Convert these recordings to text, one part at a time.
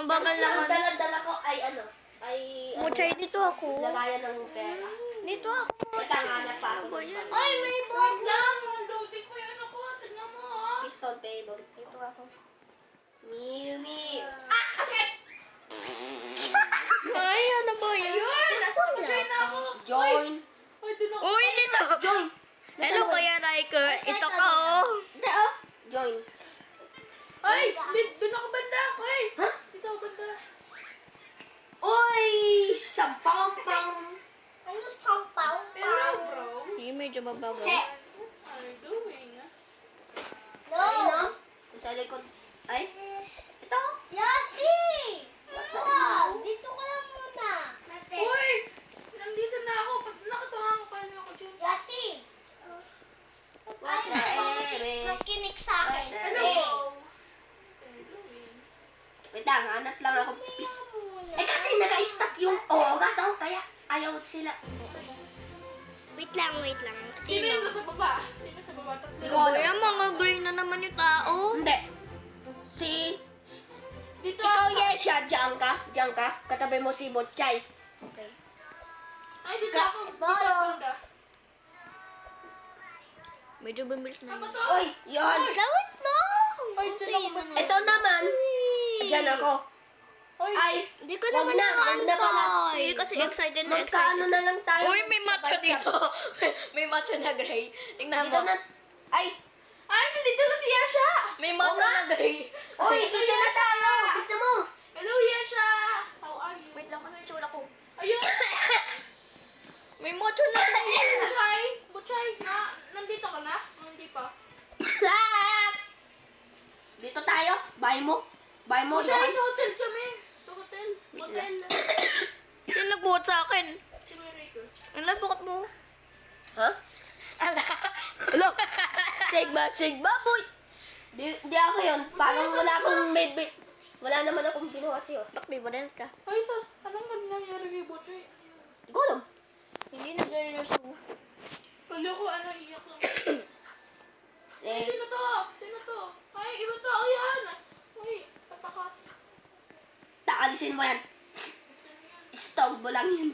Ang bagal Ang naman. dala-dala ko ay ano, ay... ano, Muchay, dito ako. Lagayan ng pera. Dito ako. Teka, hanap pa ako. Ano? Ay, may bot lang! Loading ko yun ako. Tignan mo ha. Piston favorite. Dito ako. Miu Miu. Ah, kasi! Ay, ano ba yan? Join na ako. Join. Ay, dun ako. Uy, dito. Join. Hello, Kuya Riker. Ito ka, oh. Oh. Join. Ay, dun ako banda. Ay, Ha? Dito ako banda. Uy! Sampang-pang. Ano sampaw? Hello, bro. Hindi, medyo mabagal. He. Diyan ka. Diyan ka. Katabi mo si Botchay. Okay. Ay, dito Ka- ako. Dito Bolo. ako banda. Medyo bumilis na Ano yun. to? Uy, yun. Gawit lang! Ay, dyan ako banda. Ito naman. Diyan ako. Ay, Ay, Hindi ko wag naman na, wag na pala. nakaantay. Hindi kasi excited na Magkaano excited. na lang tayo. Uy, may macho Sabay-sabay. dito. may macho na gray. Tingnan Dito mo. na. Ay, ay, nandito na si Yasha. May macho na gray. uy, dito na tayo. Gusto mo? Hello, Yasha. How are you? Wait lang, ano yung tsura ko? Ayun. May macho na gray. Butchay. Butchay. Na, nandito ka na? Hindi pa. Dito tayo. Bahay mo. Bahay mo. Butchay, sa hotel kami. Sa hotel. Hotel. Sino nagbuhat sa akin? Sino yung Rico? Ang labukot mo. Ha? Ala. Hello? Sigma, Sigma, boy. Di, di ako yun. Parang wala akong may- wala naman akong ginawa sa'yo. Bakit may banal ka? Ay, sa, anong ba nangyari kay Butchay? Di ko alam. Hindi nagre-resume. Kala ko ano, iyak lang. Ay, Eh, sino to? Sino to? Ay, iba tao yan. Uy, tatakas. taalisin mo yan. Stog mo lang yun.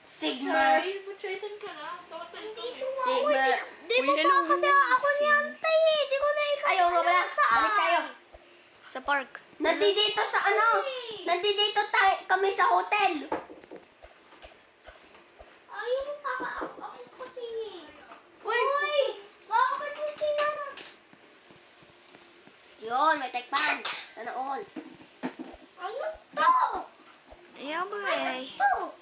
Sigma. Butchay, Butchay, saan ka na? Sa hotel kami. Sigma. Di Uy, mo hello, pa kasi ako niyantay eh. Di ko na ikaw. Ayaw nga pala. Balik tayo. Sa park. Nandito sa ano? Nandito tayo kami sa hotel. Ayaw mo pa ka. Ako, ako kasi. Uy, Uy! Bakit mo sinara? Yun, may tekpan. Sana all. Ano to? Ayan ba eh. To?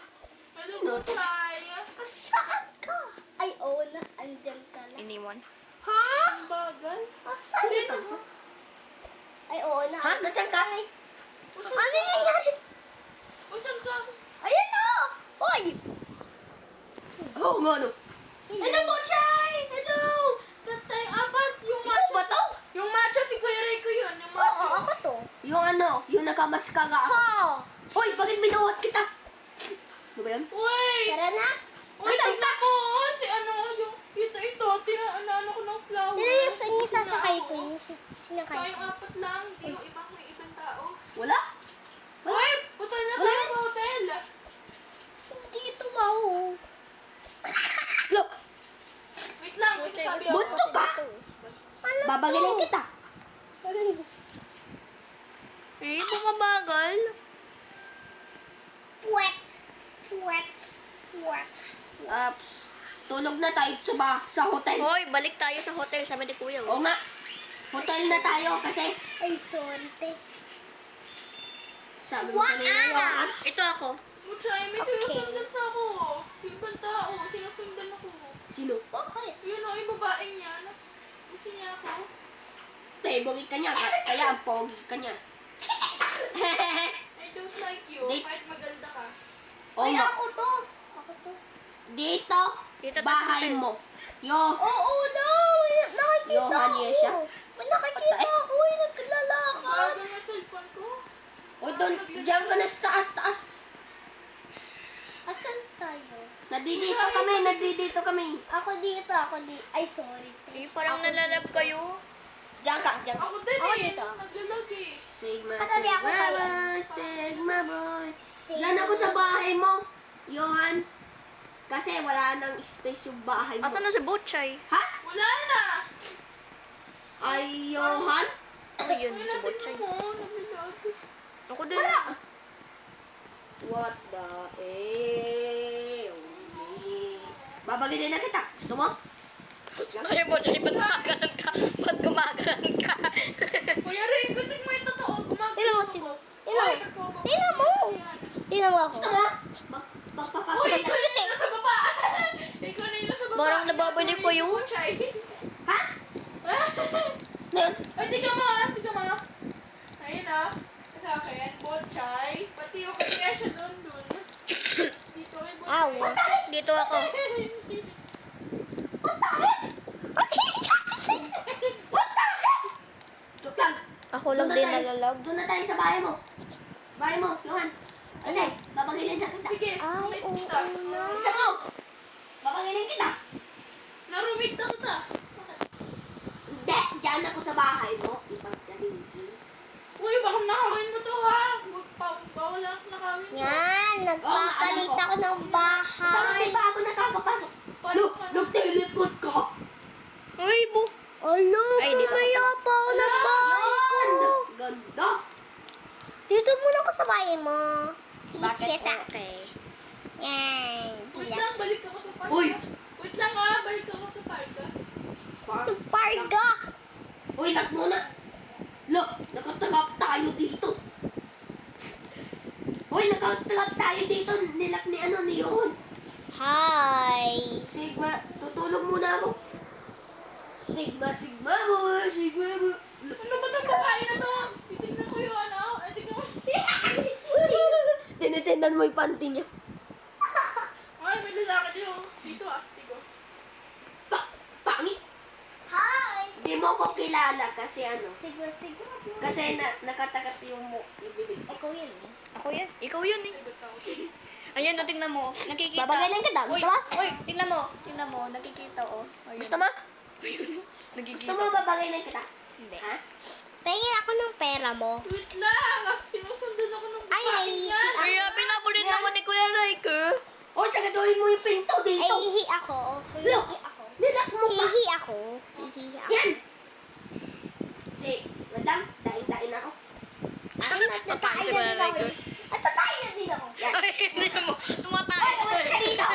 hello, Butchay. Saan ka? Ay, oo na. Andyan ka na. Iniwan. Ha? Ang bagal. Saan Sino? ka? Ay, oo na. Ha? Nasaan ka? Ano nangyari? Uy, saan ka? Ayun na! Uy! Oo nga no. Hello, Butchay! Hello! Saan tayo? Apat! Yung Ikaw macho. ba to? Yung macho, si Kuya Rico yun. Yung Oo, macho. ako to. Yung ano, yung nakamaskaga ako. Ha? Hoy, bakit binuhat kita? Ano ba yan? Uy! Tara na. Uy, Nasaan tignan mo! oh, Si ano, yung ito, ito, tina, ano, ano ko ng flower. Yun yung sa- Oh, isasakay ko yung oh. si- sinakay Tayong ko. apat lang, hindi yung ibang may ibang tao. Wala? Uy! Putol na Wala. tayo sa hotel! Dito wow. Look, Wait lang, may sabi ako. bunto ka? Ano Babagilin kita. Eh, bumabagal. Puwet. Puwet. Puwet. Ups. Tulog na tayo sa, ba, sa hotel. Hoy, balik tayo sa hotel, sabi ni Kuya. Oo nga. Hotel na tayo kasi Ay, sorry, te. sabi mo kanina yung at Ito ako. Muchay, may Okay. sinusundan sa ako. Yung ibang tao, sinusundan ako. Sino? Bakit? Yun o, yung babaeng yan. Gusto niya ako. Tebogi ka niya, ka- kaya ang pogi ka niya. I don't like you, Di- kahit maganda ka. Oo Ay, nga. ako to. Ako to. Dito, Dito, bahay tapos mo. Yo, Oo, no. May nakikita Johan ako. Yesha. May nakikita Patay. ako. Yung naglalakad. Bago na cellphone ko. o doon, diyan ka na sa taas, taas. Asan tayo? Nadidito kami, nadidito kami. Ako dito, ako dito. Ay, sorry. Eh, parang nalalab kayo. Diyan ka, diyan ka. Ako din Ako eh. dito. Naglalag eh. Sigma, Katabi ako Sigma kaya. boy, Sigma boy. Sigma Diyan ako sa bahay mo, Johan. Kasi wala nang space yung bahay mo. Asan na si Butchay? Ha? Wala na. Ay, Johan? Ano yun Wala si Butchay? mo. Naglalag. Ako din. Wala. What the eh? Babagilin na kita. Gusto mo? Ay, Butchay, ba't gumagalan ka? Ba't gumagalan ka? Kuya Ray, kunin mo yung totoo. Gumagawa Tingnan mo, ako. tingnan mo. Ay, nagkakaroon. Tingnan mo. Tingnan mo ako. Gusto mo? Ba- Uy, Magpapakita. ikaw na yung nasa baba. Ikaw na yung nasa baba. Parang nababalik ko yun. Chay. Ha? Ano yun? Ay, tignan mo ah. Tignan mo. Ayun ah. Sa akin, botchay. Pati yung kaya siya doon doon. Dito ay Aw. botchay. Dito ako. Joke lang. Ako lang Doon din na tayo. nalalag. Doon na tayo sa bahay mo. Bahay mo, Johan. Kasi, babagilin na kita. Sige, Ay, rumit oo kita. na. Isa mo! Babagilin kita. Narumit na kita. Hindi, dyan ako sa bahay mo. Ipagsabihin. Uy, baka nakawin mo to ha. Huwag pa, bawal lang nakawin mo. Yan, nagpapalit ako ng Bakit bahay. di ba ako nakakapasok? Paano ka na? nag-teleport ka. Ay, bu. Alo, ka kumaya pa ako ng bahay ko. Ganda. Dito muna ako sa bahay mo. Bakit okay? Yan. Wait lang, balik ako sa parka. Uy! Wait lang ha, balik ako sa parka. Parga. Uy, lag muna. Lo, nakatagap tayo dito. Uy, nakatagap tayo dito. Nilak ni ano, ni Yon. Hi. Sigma, tutulog muna ako. Sigma, Sigma boy, Sigma boy. Ano ba itong babae na to? Titignan ko yung ano. Ay, tignan mo. Tinitindan mo yung panty niya. Ay, may lalaki dito. Dito, astigo. Pa, pangit. Hi. Hindi mo ko kilala kasi ano. Sigma, sigma. Kasi na, nakatakas yung mo, yung bibig. Ikaw yun eh. Ako yan. Ikaw yun eh. Ayan, no, tingnan mo. Nakikita. Babagalan kita. Uy, Gusto mo? uy, tingnan mo. Tingnan mo. Nakikita, oh. Ayun. Gusto mo? Gusto Nakikita. mo babagay na kita? Hindi. Ha? Pahingin ako ng pera mo. Wait lang. ah, Sinusundan ako ng Ay, babae ay, yan. Kaya pinapulit ako ni Kuya Riker. O, sagaduhin mo yung pinto Ay, dito. hihi ako. Hihi ako. nilak mo pa. Hihi ako. Hihi ako. Yan! Si, madam, daing-daing ako. Ay, si nagtatayo Kuya na din ako. At tatayo na din ako. Ay, tingnan mo. Tumatay Hoy, ako. umalis ka dito!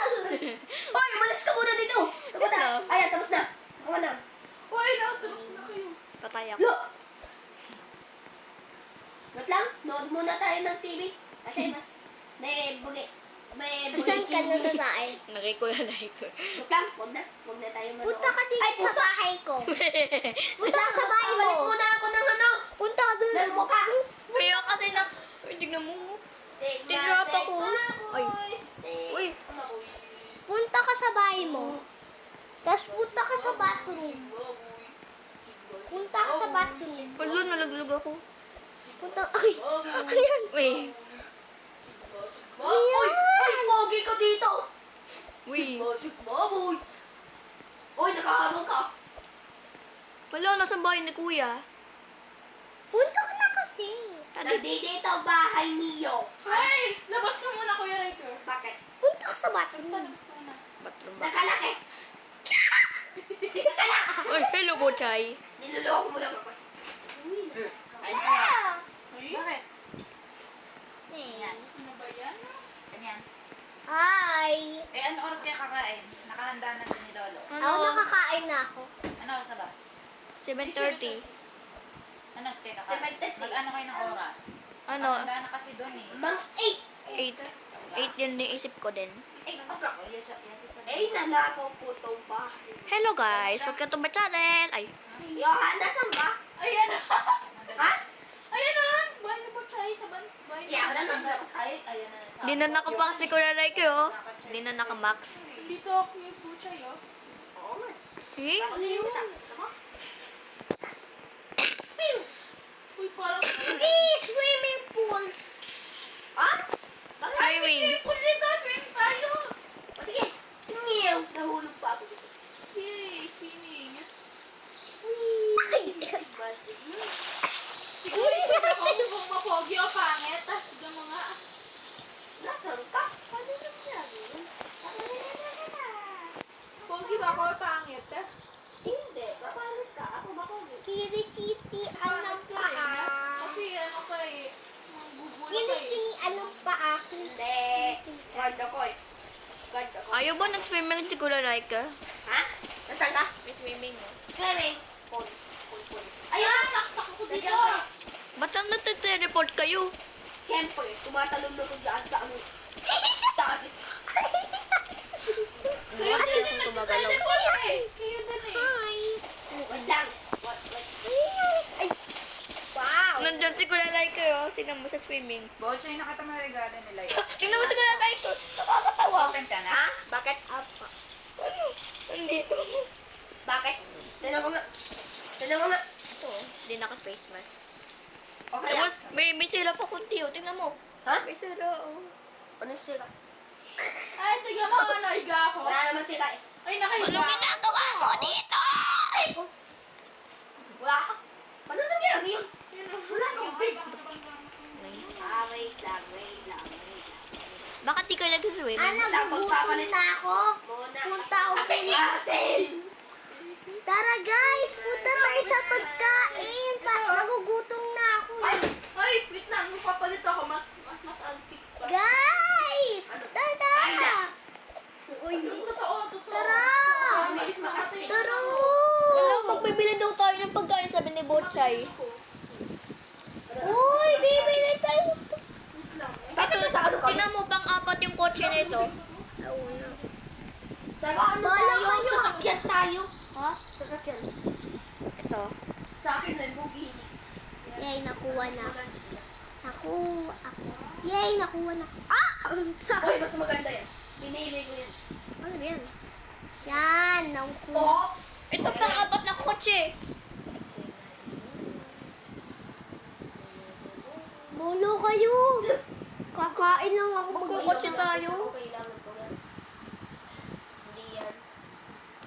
Hoy, umalis ka muna dito! Tapos na. Ayan, tapos na. Ako na. Uy, nakatulog na kayo. Patay ako. Lo! Wait lang, nood muna tayo ng TV. Kasi mas, may bugi. May. Saan ka na babae? Nakay Kuya Riker. Wait lang, huwag na. Huwag na tayo manood. Punta ka dito Ay, sa pusa! bahay ko. Punta ka sa bahay Balik mo. muna ako ng ano. Punta ka dun. Ng mukha. Kaya kasi na... Uy, tignan mo. Tinrap ako. Ay. Uy. Punta ka sa bahay mo. Tapos punta ka sa bathroom. Punta ka sa bathroom. Wala, nalaglog ako. Punta, ay, ayan. Uy. Uy! Uy! Pogi ka dito! Uy. Sigma, boy! Uy, nakahabang ka. Wala, nasa bahay ni Kuya. Punta ka na kasi. Nandito ang bahay niyo. Ay, labas ka muna, Kuya Riker. Bakit? Punta ka sa Basta, bathroom. labas ka muna. Bathroom ba? Nakalaki. Nakalaki. Uy, hello, Bochay. Niloloko mo lang ako. Ay, bakit? Eh. Ano ba yan? Ganyan. Hi. Eh, ano oras kayo kakain? Nakahanda na din ni Lolo. Ako Ano? nakakain na ako. Ano oras na ba? 7.30. Ano oras kayo kakain? Seven thirty. Mag-ano kayo ng oras? Ano? Handa na kasi doon eh. Mang eight. 8. 8 din naisip ko din. Eight o'clock. Eh, nalakaw po itong bahay. Hello guys, welcome to my channel. Ay, Johan, nasan ba? Ayan na. Ha? Ayan na. Bahay na botchay sa ban. Bahay Kaya wala na. Ayan na. Sa- di na nakapack si Kuya Riker oh. Di na nakamax. Dito ako yung botchay, oh. Oo nga. Eh? Ano yun? Ako? Uy, parang... Eh, swimming pools. Ha? Bakit? Swimming. Pool dito, swim tayo. O, sige. Ngiyaw. Nahulog pa ako dito. Yay, swimming. Whee! guard ako eh. Guard ako. Ayaw ba nag-swimming si Kuya Laika? Ha? Nasaan ka? May swimming mo. Swimming. Pon. Pon, pon. Ayun! Taktak ako dito! Ba't ang kayo? Siyempre, tumatalon na ko dyan sa ano. Taas. Kayo din yung gumagalaw. Eh, kayo din eh. Wait lang. What, what? Ay! Wow! Nandyan si Kuya Laika yun. Tingnan mo sa swimming. Bocho, yung nakita mo na regalo nila yun. Tingnan mo si Kuya Laika. Nakakatawa. Open ka na? Ha? Bakit? Ano? Nandito. Bakit? Tignan ko nga. Tignan ko nga. Ito, hindi naka-face mask. Okay mas- may, may sila pa kunti oh. Tingnan mo. Ha? May sila oh. Ano sila? Ay, tignan mo, naiga ako. Wala naman sila eh. Ay, nakahiga. Anong ginagawa mo dito? Wala ka. Ano nangyari yun? Wala akong big. May- Ah, wait lang, wait lang, wait lang. Bakit di ka nag-swim? Ano, nagugutom na ako. Muna. Punta ako Apeng asin! Tara guys, punta tayo sa pagkain. Pa nagugutom na ako. Ay, ay, wait lang. Magpapalit ako. Mas, mas, mas antique pa. Guys! Tara! Ay, na. Uy, Totoo, totoo. Tara! Promise na kasi. tara! Wala, magbibili daw tayo ng pagkain sabi ni Bochay. Uy, bibili tayo. Bakit Ito, nasa ano ka? tingnan mo pang apat yung kotse nito. Taga ano tayo? kayo. Sasakyan tayo. Ha? Sasakyan. Ito. Sa akin, Lamborghini. Yay, nakuha na. Nakuha ako. Yay, nakuha na. Ah! Sa Ay, mas maganda yan. Pinili ko yan. Ano yan? Yan, nakuha. Oh! Ito pang apat na kotse. Bolo kayo. Kakain lang ako. Magkukotse tayo. Kailangan ko yan. Hindi yan.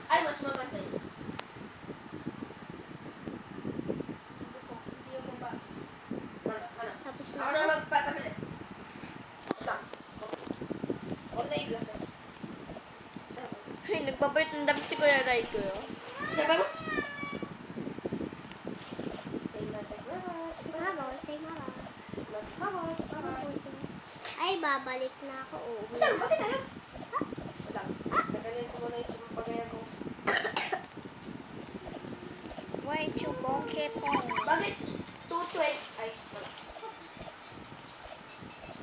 Ay, mas maganda yan. Hindi ako ba? Ano, ano? Tapos Ako na. na magpapamili. Lang. Or na yung glasses. Ay, nagpapalit ng damit si Kuya Raiko. Sarap? Say na sa glass. Mama, say mama. Let's mama. Ay, babalik na ako. Oh, Ito, bakit tayo? Wala. Tagalin ko muna yung sumpagayan ko. Why chuboke po? Bakit? 220. Ay, wala.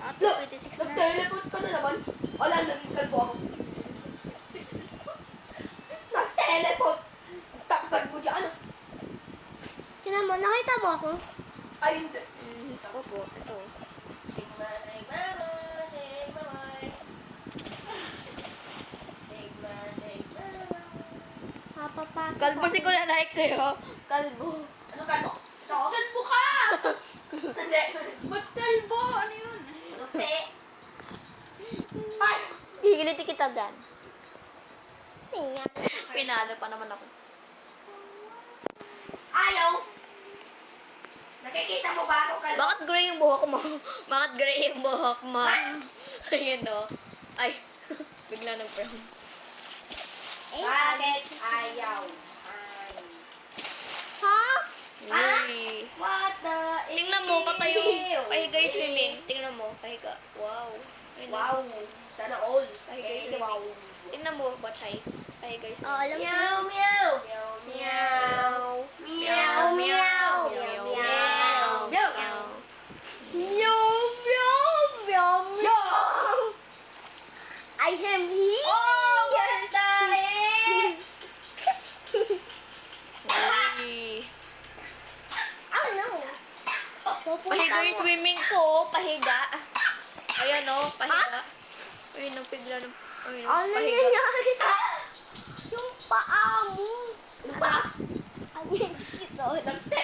At Look! 26 na. Nag-teleport ka na naman. Wala, naging kalbo ako. Nag-teleport! Takbal mo dyan. Tinan mo, nakita mo ako? Ay, hindi. Mm, ako po. Ito. Sigma, sigma, sigma, boy. Sigma, sigma. Papapasok Kalbo si Kuya Raiko. Kalbo. Ano ka to? Ito? Kalbo ka! Hindi. Ba't kalbo? Ano yun? Ano, te? Ay! Hihiliti kita dyan. Tingnan. Pinalo pa naman ako. Ayaw! Nakikita mo ba ako kalbo? Bakit gray yung buhok mo? Bakit gray yung buhok mo? Ayan o. Ay, bigla nag-brown. Bakit ayaw? Uy. What the? Tingnan mo, patay yung Ew. pahiga yung swimming. Tingnan mo, pahiga. Wow. Ayun na. Wow. Sana all. Pahiga yung Eh, wow. swimming. Tingnan mo, bachay. Pahiga yung Oh, swimming. alam ko. Meow, meow. Meow. Meow, meow. Meow, meow. Meow. Meow, meow, meow, meow. I am here. Oh, ganda eh! Uy. Ano? Pahiga yung swimming ko. Pahiga. Ayan o, pahiga. Ayun, nagpigla ng... Ayun, Ano pahiga. nangyari sa yung paa mo? Ano ba? Ano yung ito? Nagte...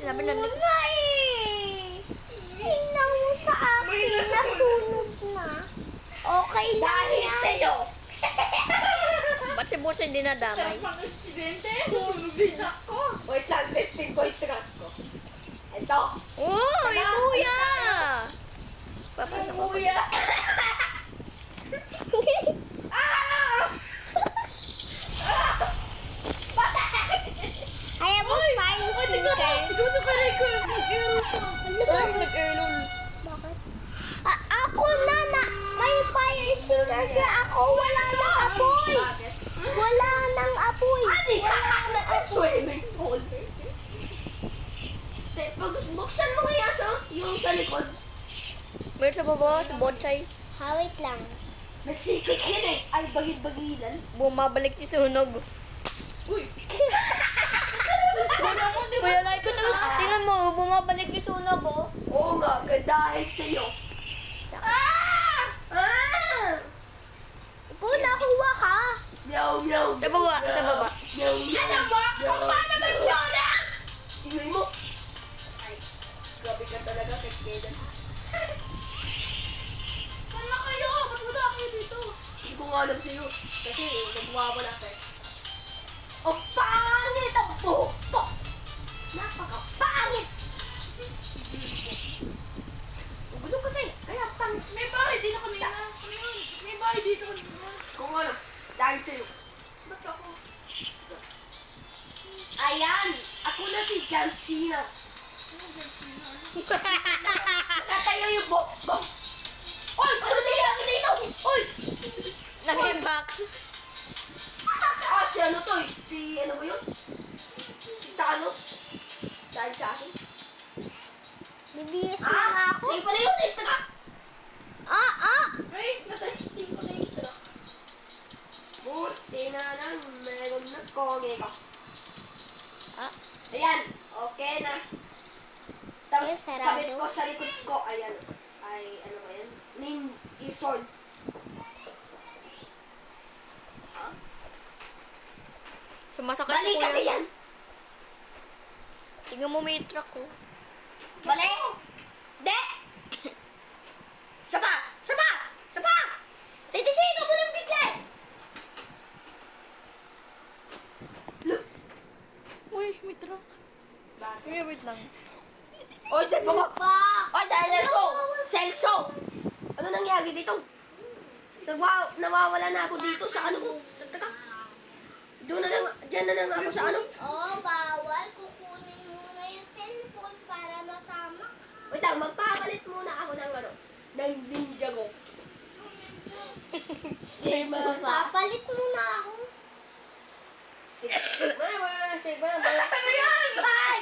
Sinabi na nag... Nga eh! Tingnan mo sa akin. Nasunog na. Okay lang Dahil yan. sa'yo! Ba't si Boss hindi nadamay? Sarap ang aksidente. Nasunog din ako. Wait lang, testing ko yung truck ko. Ito! Uy, kuya! Papasok ako. Kuya! ah! Ayaw mo fire sticker. Ikaw sa kalay ko. Ay, nag-airload. Bakit? A- ako na na. May fire siya. Ako wala nang apoy. Bakit? Wala nang apoy. Ani ka sa swimming pool. Pag buksan mo kaya sa yung sa likod. Meron sa baba, si Bochay. Ha, wait lang. May secret yan eh. Ay, bagid-bagilan. Bumabalik yung sunog. Uy. Wala mo, di ba? Kuya, like ko to. Tingnan mo, bumabalik yung sunog, oh. Oo nga, dahil sa'yo. Ah! Ah! Ikaw nakuha ka. Meow, meow. Sa baba, sa baba. Meow, meow. Ano ba? Kung paano mag-lola? Tingnan mo. Ay, grabe ka talaga, kailan. Wala kayo. Ba't wala kayo dito? Hindi ko nga alam sa'yo. Kasi nagwawala ka eh. Ang koge ka. Ah. Ayan, okay na. Tapos, sarado. kabit ko sa likod ko, ayan. Ay, ano ba yan? Nin, yung sword. Sumasakit Mali si kasi kuya. yan! Tingnan mo may truck, oh. Mali! De! Sapa! Sapa! Sapa! Siti-sito mo ng bigla eh! Look! Uy, may truck. Kuya, wait lang. Oy, cellphone ko! Pa. Oy, Celso! Celso! Ano nangyari dito? Nagwa nawawala na ako dito sa ano ko. Sa taka. Doon na lang, dyan na lang ako sa ano. Oh, bawal. Kukunin mo na yung cellphone para masama ka. Wait lang, magpapalit muna ako ng ano. Ng ninja ko. Papalit mo na ako. Sigma, mga Sigma. Mga Ano yan? Ay!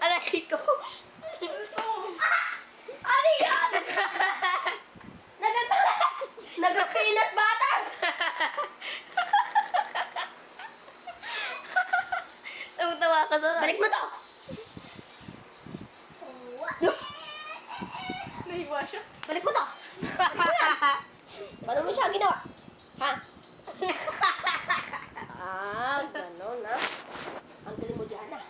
Aray ko. Ano yan? Nagapa... Nagapinat butter! Tawa ka sa... Balik mo to! Nahiwa siya. Balik mo to! Paano mo siya ginawa? Ha? ah, gano'n na. Ang galing mo dyan ah.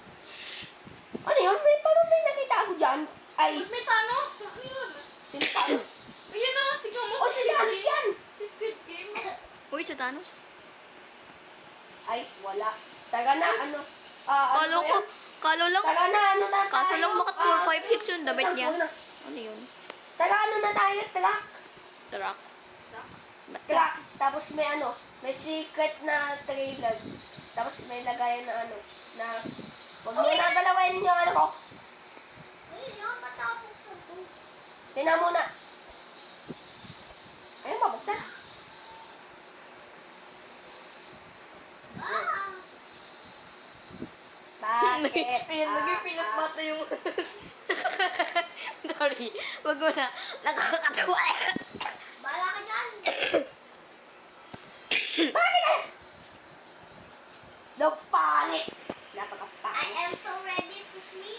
Ano yun? May parang may nakita ako dyan. Ay, May Thanos. Ayun. sino Thanos? Ayun na. Tingnan mo. Oh, si Thanos yan! Si Squid Game. Uy, sa Thanos. Ay, wala. Taga na, ano? Ah, Kalo ano ko, ba yan? kalo lang. Taga na, ano na tayo? Kaso lang bakit 4, 5, 6 Ah, niya? ano? Ano yun? Taga ano na tayo, taga? Truck. Taga, tapos may ano, may secret na trailer. Tapos may lagayan na ano, na Huwag mo na galawin yung ano ko. Ay, yan, matapos sa to. Tingnan mo na. Ayun, mabuksan. Ah! Bakit? Ayan, naging ah. butter yung... Sorry. Wag mo na. Nakakatawa. Bala ka dyan. Bakit eh? Daw pangit. I Napakapangit. am so ready to swim.